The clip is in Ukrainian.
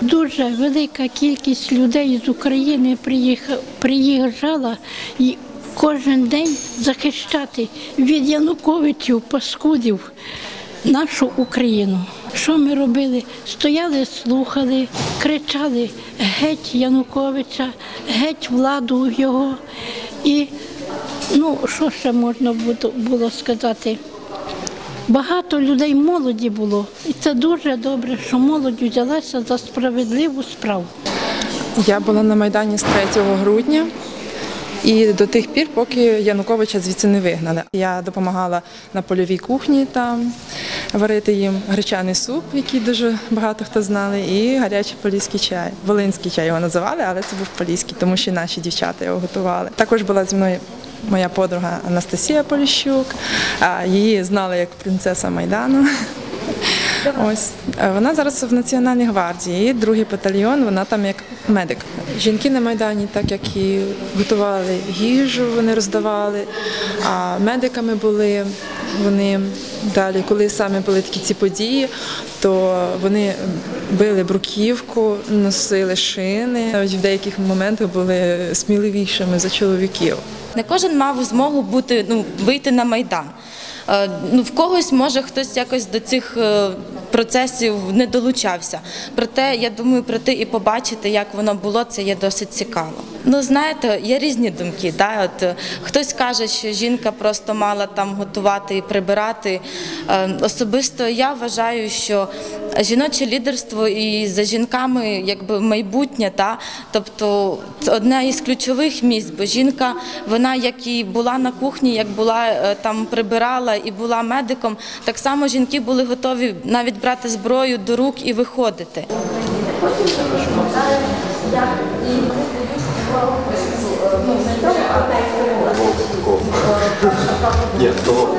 Дуже велика кількість людей з України приїжджала і кожен день захищати від Януковичів, паскудів нашу Україну. Що ми робили? Стояли, слухали, кричали геть Януковича, геть владу його. І ну, що ще можна було- сказати? Багато людей молоді було, і це дуже добре, що молодь взялася за справедливу справу. Я була на Майдані з 3 грудня і до тих пір, поки Януковича звідси не вигнали. Я допомагала на польовій кухні там варити їм гречаний суп, який дуже багато хто знали, і гарячий поліський чай. Волинський чай його називали, але це був поліський, тому що наші дівчата його готували. Також була зі мною моя подруга Анастасія Поліщук. Її знали як принцеса Майдану. Ось вона зараз в Національній гвардії, другий батальйон, вона там як медик. Жінки на Майдані, так як і готували їжу, вони роздавали, а медиками були вони далі, коли саме були такі ці події, то вони били бруківку, носили шини. Навіть в деяких моментах були сміливішими за чоловіків. Не кожен мав змогу бути ну вийти на майдан. Е, Ну, в когось може хтось якось до цих е, процесів не долучався. Проте я думаю, прийти і побачити, як воно було, це є досить цікаво. Ну знаєте, є різні думки. Да? От е, хтось каже, що жінка просто мала там готувати і прибирати. Особисто я вважаю, що жіноче лідерство і за жінками якби майбутнє, та тобто це одне із ключових місць, бо жінка, вона як і була на кухні, як була е, там прибирала і була медиком, так само жінки були готові навіть брати зброю до рук і виходити. Ні, то,